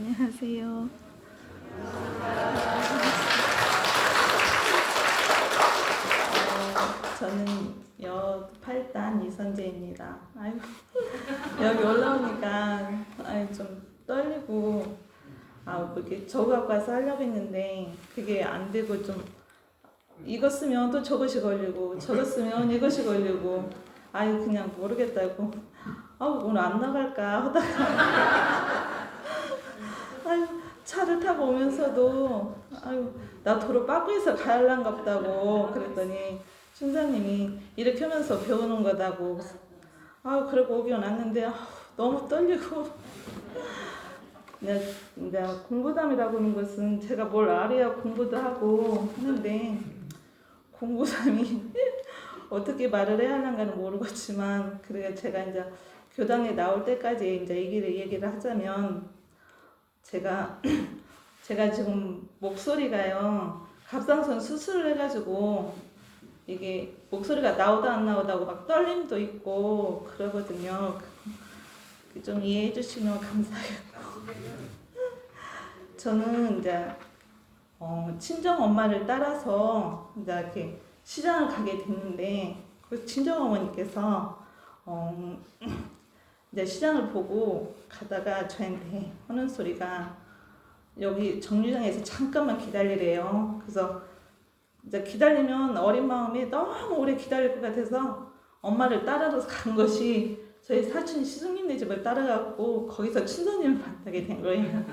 안녕하세요. 어, 저는 여 8단 이선재입니다. 아유, 여기 올라오니까 아유, 좀 떨리고 아, 뭐 이렇게 저거 갖고 와서 하려고 했는데 그게 안 되고 좀 이거 쓰면 또 저것이 걸리고 저거 쓰면 이것이 걸리고 아유 그냥 모르겠다고 아우 오늘 안 나갈까 하다가 오면서도 아유 나 도로 빠꾸에서 가을란가 보다고 그랬더니 순사님이 이렇게 하면서 배우는 거다고. 아유 그러고 오긴 왔는데 너무 떨리고. 네, 이제 공부담이라고 하는 것은 제가 뭘 알아야 공부도 하고 하는데 공부담이 어떻게 말을 해야 하는가는 모르겠지만 그래 제가 이제 교당에 나올 때까지 이제 얘기를 얘기를 하자면 제가 제가 지금 목소리가요 갑상선 수술을 해가지고 이게 목소리가 나오다 안 나오다고 막 떨림도 있고 그러거든요. 좀 이해해 주시면 감사하겠고 저는 이제 어, 친정 엄마를 따라서 이제 이렇게 시장을 가게 됐는데 그 친정 어머니께서 어, 이제 시장을 보고 가다가 저한테 하는 소리가 여기 정류장에서 잠깐만 기다리래요. 그래서 이제 기다리면 어린 마음에 너무 오래 기다릴 것 같아서 엄마를 따라서 간 것이 저희 사촌 시숙님네 집을 따라갔고 거기서 친손님을 만나게 된 거예요.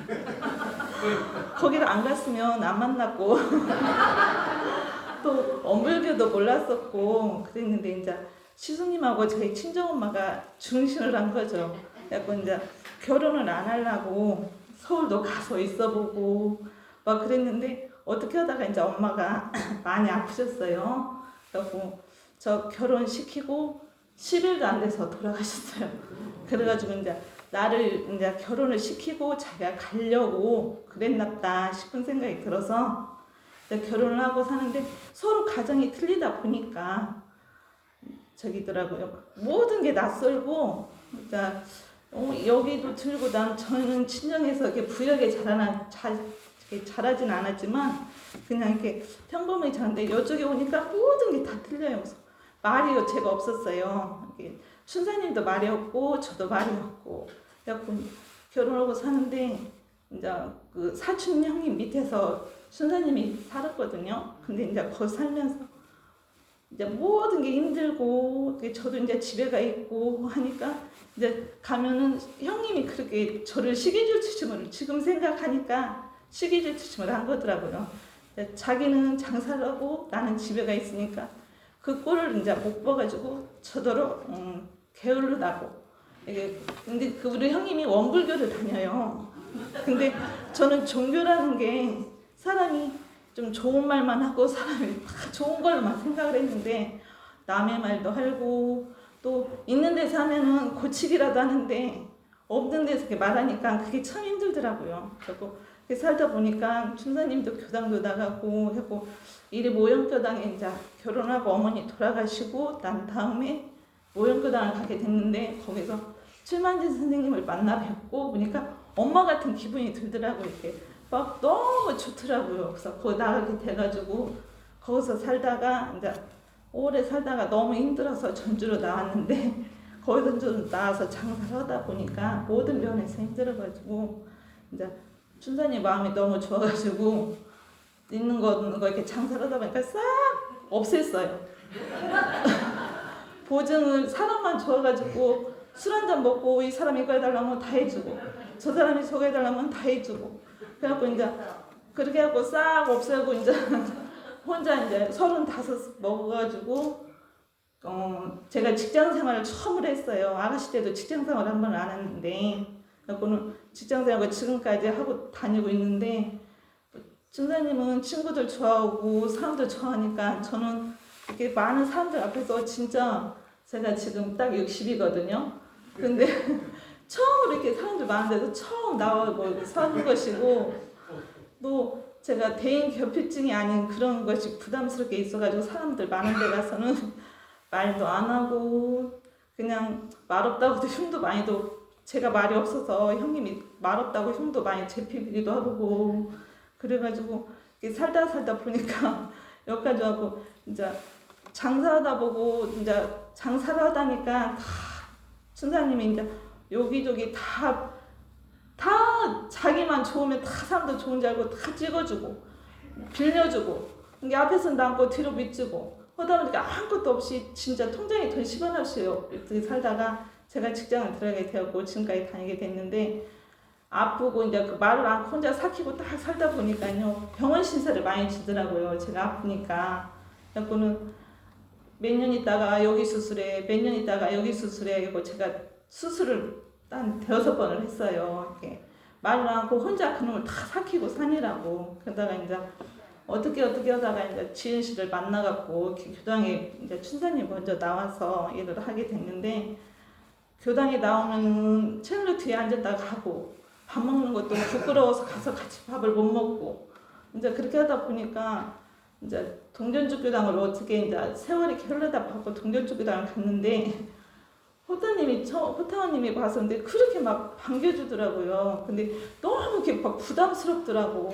거기를 안 갔으면 안 만났고 또 엄불교도 몰랐었고 그랬는데 이제 시숙님하고 저희 친정엄마가 중심을 한 거죠. 약간 이제 결혼을 안 하려고 서울도 가서 있어보고 막 그랬는데 어떻게 하다가 이제 엄마가 많이 아프셨어요. 그래갖고 저 결혼시키고 10일도 안 돼서 돌아가셨어요. 그래가지고 이제 나를 이제 결혼을 시키고 자기가 가려고 그랬나보다 싶은 생각이 들어서 결혼을 하고 사는데 서로 가정이 틀리다 보니까 저기더라고요. 모든 게 낯설고 이제 어, 여기도 들고 난 저는 친정에서 이렇게 부역에 자라나 잘 잘하진 않았지만 그냥 이렇게 평범하게 자는데 이쪽에 오니까 모든 게 다 틀려요. 그래서 말이 제가 없었어요. 이게 춘사님도 말이 없고 저도 말이 없고 그래갖고 결혼하고 사는데 이제 그 사촌 형님 밑에서 순사님이 살았거든요. 근데 이제 거기 살면서 이제 모든 게 힘들고 저도 이제 집에 가 있고 하니까 이제 가면은 형님이 그렇게 저를 시기질 투심을 지금 생각하니까 시기질 투심을 한 거더라고요. 자기는 장사를 하고 나는 집에 가 있으니까 그 꼴을 이제 못 봐가지고 저더러 음, 게을르다고 이게 근데 그 우리 형님이 원불교를 다녀요. 근데 저는 종교라는 게 사람이 좀 좋은 말만 하고 사람이 다 좋은 걸만 생각을 했는데 남의 말도 하고 또 있는 데서 하면은 고치기라도 하는데 없는 데서 이렇게 말하니까 그게 참 힘들더라고요. 그리고 살다 보니까 춘사님도 교당도 나가고 하고 이리 모형교당에 이제 결혼하고 어머니 돌아가시고 난 다음에 모형교당을 가게 됐는데 거기서 출만진 선생님을 만나 뵙고 보니까 엄마 같은 기분이 들더라고요. 이렇게 막 너무 좋더라고요. 그래서 거기 나가게 돼가지고 거기서 살다가 이제 오래 살다가 너무 힘들어서 전주로 나왔는데 거기서 좀 나와서 장사를 하다 보니까 모든 면에서 힘들어가지고 이제 춘사님 마음이 너무 좋아가지고 있는 거 이렇게 장사를 하다 보니까 싹 없앴어요. 보증을 사람만 좋아가지고 술 한 잔 먹고 이 사람이 이거 해달라면 다 해주고 저 사람이 저거 해달라면 다 해주고 그래갖고 이제 그렇게 하고 싹 없애고 이제 혼자 이제 서른다섯 먹어가지고 어 제가 직장 생활을 처음으로 했어요. 아가씨 때도 직장 생활 한 번을 안 했는데 그래갖고는 직장 생활을 지금까지 하고 다니고 있는데 준사님은 친구들 좋아하고 사람들 좋아하니까 저는 이렇게 많은 사람들 앞에서 진짜 제가 지금 딱 60이거든요. 근데 처음으로 이렇게 사람들 많은 데서 처음 나와고 서는 것이고 또 제가 대인 결핍증이 아닌 그런 것이 부담스럽게 있어가지고 사람들 많은 데 가서는 말도 안 하고 그냥 말 없다고도 흉도 많이 도 제가 말이 없어서 형님이 말 없다고 형도 많이 제피기도 하고 그래가지고 살다 살다 보니까 여기까지 하고 이제 장사하다 보고 이제 장사를 하다니까 다 춘사님이 이제 여기저기 다, 다 자기만 좋으면 다 사람도 좋은 줄 알고 다 찍어주고 빌려주고 이게 앞에서는 남고 뒤로 밑주고 하다 보니까 아무것도 없이 진짜 통장이 돈 10원 없이 이렇게 살다가 제가 직장을 들어가게 되었고 지금까지 다니게 됐는데 아프고 이제 그 말을 않고 혼자 삭히고 딱 살다 보니까요. 병원 신세를 많이 주더라고요. 제가 아프니까. 그래서는 몇 년 있다가 여기 수술해 몇 년 있다가 여기 수술해 이고 제가 수술을 한 대여섯 번을 했어요. 이렇게. 말을 않고 혼자 그놈을 다 삭히고 사니라고. 그러다가 이제 어떻게 어떻게 하다가 이제 지은 씨를 만나갖고 교당에 이제 춘사님 먼저 나와서 일을 하게 됐는데 교당에 나오면은 채널 뒤에 앉았다가 가고 밥 먹는 것도 부끄러워서 가서 같이 밥을 못 먹고 이제 그렇게 하다 보니까 이제 동전주 교당을 어떻게 이제 세월이 흘러다 보고 동전주 교당을 갔는데 호타님이 처 호타원님이 봐서 근데 그렇게 막 반겨주더라고요. 근데 너무 이렇게 막 부담스럽더라고.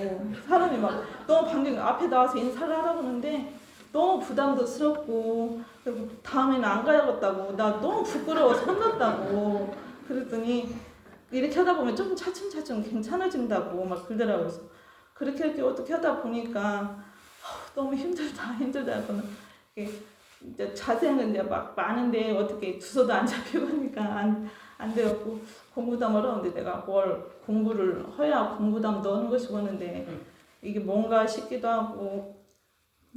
사람이 막 너무 반겨 앞에 나와서 인사를 하라고 하는데 너무 부담스럽고 그리고 다음에는 안 가야겠다고 나 너무 부끄러워서 혼났다고 그랬더니 이렇게 하다 보면 좀 차츰차츰 괜찮아진다고 막 그러더라고요. 그렇게 이렇게 어떻게 하다 보니까 너무 힘들다 힘들다 하고는 이게 이제 자세는 이제 막 많은데 어떻게 주소도 안 잡히고 하니까 안, 안 되었고 공부담을 하는데 내가 뭘 공부를 해야 공부담도 하는 것이 보는데 이게 뭔가 싶기도 하고.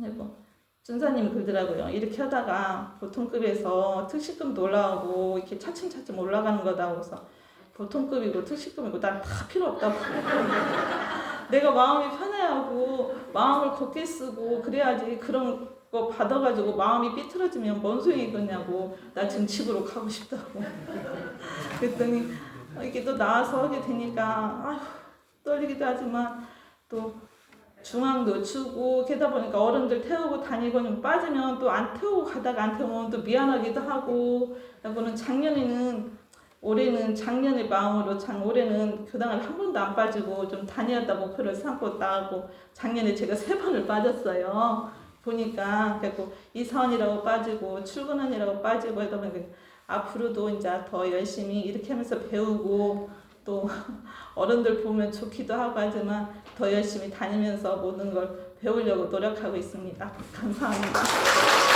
그리고 준사님이 그러더라고요. 이렇게 하다가 보통급에서 특식금도 올라가고 이렇게 차츰차츰 올라가는 거다 그래서 보통급이고 특식금이고 난 다 필요 없다고. 내가 마음이 편해하고 마음을 곱게 쓰고 그래야지 그런 거 받아가지고 마음이 삐뚤어지면 뭔 소용이 있겠냐고 나 지금 집으로 가고 싶다고 그랬더니 이게 또 나와서 하게 되니까 아휴 떨리기도 하지만 또 중앙도 추고 게다 보니까 어른들 태우고 다니고 좀 빠지면 또 안 태우고 가다가 안 태우면 또 미안하기도 하고 그리고는 작년에는 올해는 작년의 마음으로 장 올해는 교당을 한 번도 안 빠지고 좀 다녀왔다 목표를 삼고 나가고 작년에 제가 세 번을 빠졌어요. 보니까 그리고 이사원이라고 빠지고 출근원이라고 빠지고 하다 보니까 앞으로도 이제 더 열심히 이렇게 하면서 배우고 또 어른들 보면 좋기도 하고 하지만 더 열심히 다니면서 모든 걸 배우려고 노력하고 있습니다. 감사합니다.